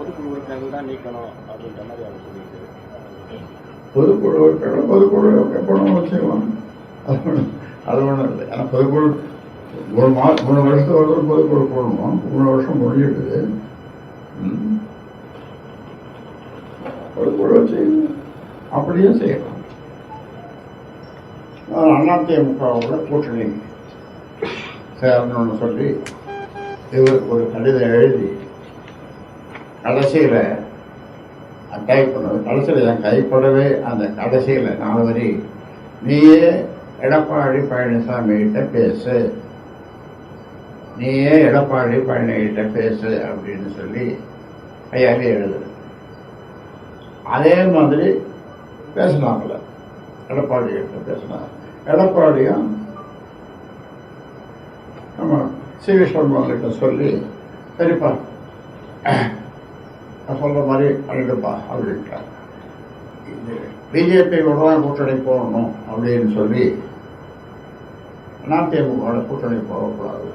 பொதுக்குழு உறுப்பினர்கள் தான் நீக்கணும் அப்படின்ற மாதிரி அவர் சொல்லிட்டு பொதுக்குழு உறுப்பினர் பொதுக்குழு எப்பவும் வச்சுக்கலாம். அது ஒண்ணும் அது ஒன்றும் இல்லை. ஆனால் பொதுக்குழு ஒரு மா மூணு வருஷத்துக்கு ஒரு தடவை பொதுக்குழு போடணும். மூணு வருஷம் முடிஞ்சிடுது. பொதுக்குழு வச்சு அப்படியே செய்யலாம். அதிமுகவோட கூட்டணி. சேரணும்னு சொல்லி இவருக்கு ஒரு கடிதம் எழுதி கடைசியில் டைப் பண்ணது கடைசியில் என் கைப்படவே அந்த கடைசியில் நாலு வரி நீயே எடப்பாடி பழனிசாமி கிட்ட பேசு. நீயே எடப்பாடி பழனிகிட்ட பேசு அப்படின்னு சொல்லி கையாலே எழுதுது அதே மாதிரி பேசினாங்கல்ல எடப்பாடி கிட்ட பேசினாங்க எடப்பாடியும் நம்ம சி விஸ்வநாதன் கிட்ட சொல்லி சரிப்பா. நான் சொல்கிற மாதிரி பண்ணிடுப்பா அப்படின்ட்டார் இது பிஜேபியோட தான் கூட்டணி போகணும் அப்படின்னு சொல்லி அதிமுகவோட கூட்டணி போகக்கூடாது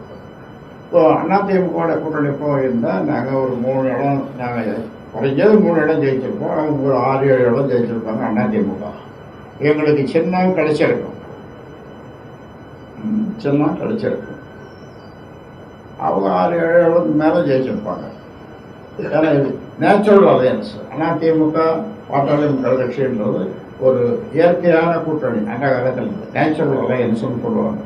இப்போ அதிமுகவோட கூட்டணி போயிருந்தால் நாங்கள் ஒரு மூணு இடம் நாங்கள் குறைஞ்சது மூணு இடம் ஜெயிச்சிருப்போம். அவங்க ஒரு ஆறு ஏழு இடம் ஜெயிச்சிருப்பாங்க அதிமுக. எங்களுக்கு சின்னம் கிடைச்சிருக்கும் சின்ன சின்னம் கிடைச்சிருக்கும் அவங்க ஆறு ஏழு இடம் மேலே ஜெயிச்சிருப்பாங்க. ஏன்னா இது நேச்சுரல் அலையன்ஸ் அதிமுக பாட்டாளி மக்கள் கட்சின்றது ஒரு இயற்கையான கூட்டணி. அந்த காலத்தில் நேச்சுரல் அலையன்ஸ்னு சொல்லுவாங்க.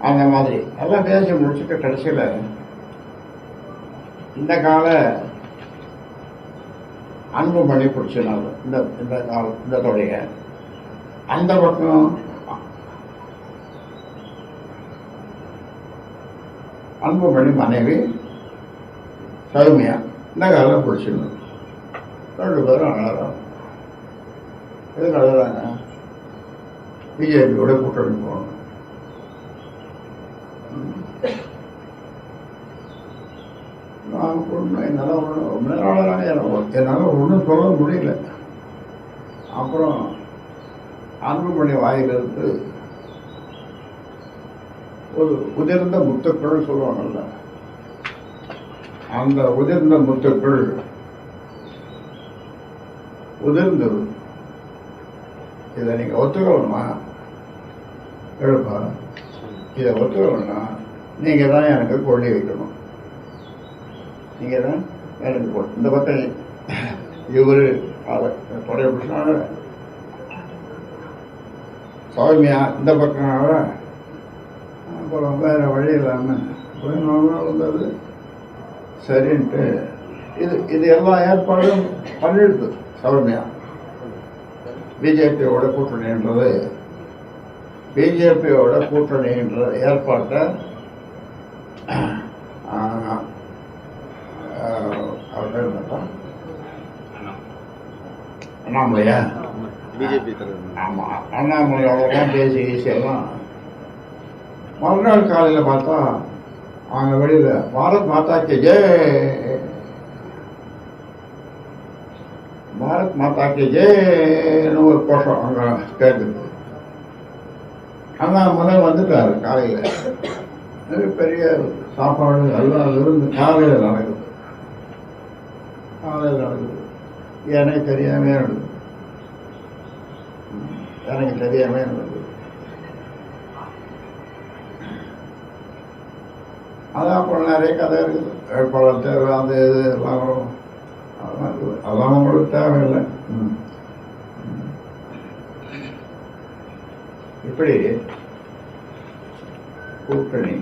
அந்த மாதிரி. எல்லாம் பேசி முடிச்சுட்டு கடைசியில் இந்த கால அன்புமணி பிடிச்சினாங்க இந்த இந்த கால இந்த தொடைய அந்த பக்கம் அன்புமணி மனைவி சௌமியா. இந்த காலம் பிடிச்சிருந்தது ரெண்டு பேரும் அழகாக எதுக்கு அழகாங்க பிஜேபியோட கூட்டணி போகணும். நான் ஒன்றும் என்னால் ஒன்றும் ரொம்ப நேரம் என்னால் ஒன்றும் சொல்ல முடியல. அப்புறம் அன்புமணி வாயிலிருந்து ஒரு உதிர்ந்த முத்துக்கள் சொல்லுவாங்கல்ல. அந்த உதிர்ந்த முத்துக்கள் உதிர்ந்தது. இதை நீங்கள் ஒத்துக்கணுமா? எழுப்பா. இதை ஒத்துக்கணும்னா நீங்கள் தான் எனக்கு கொள்ளி வைக்கணும். நீங்கள் தான் எனக்கு கொ- இந்த பக்கம் இவர் பழைய புருஷனால சௌமியா இந்த பக்கம் அப்புறம் வேறு வழி இல்லாமல் வந்தது. சரின்ட்டு இது இது எல்லா ஏற்பாடும் பண்ணிடுது சௌமியா பிஜேபியோட கூட்டணின்றது பிஜேபியோட கூட்டணின்ற ஏற்பாட்டை அவர் பேர் என்னப்பா? அண்ணாமலையா? பிஜேபி தலைவர். ஆமாம் அண்ணாமலையோடலாம் பேசி கீசி எல்லாம். மறுநாள் காலையில் பார்த்தா அவங்க வெளியில் பாரத் மாதா கே ஜெய் பாரத் மாதா கே ஜெய்னு ஒரு கோஷம் அங்கே தேர்ந்தது அங்கே முதல் வந்துட்டார் காலையில். பெரிய சாப்பாடு எல்லாம் இருந்து காலையில் நடக்குது. காலையில் நடக்குது. எனக்கு தெரியாமே நடக்குது. எனக்கு தெரியாமே இருந்தது அதான் அப்புறம் நிறைய கதை இருக்குது. வேட்பாளர் அந்த இது எல்லாம் அதெல்லாம் இருக்குது. உங்களுக்கு தேவையில்லை. இப்படி கூட்டணி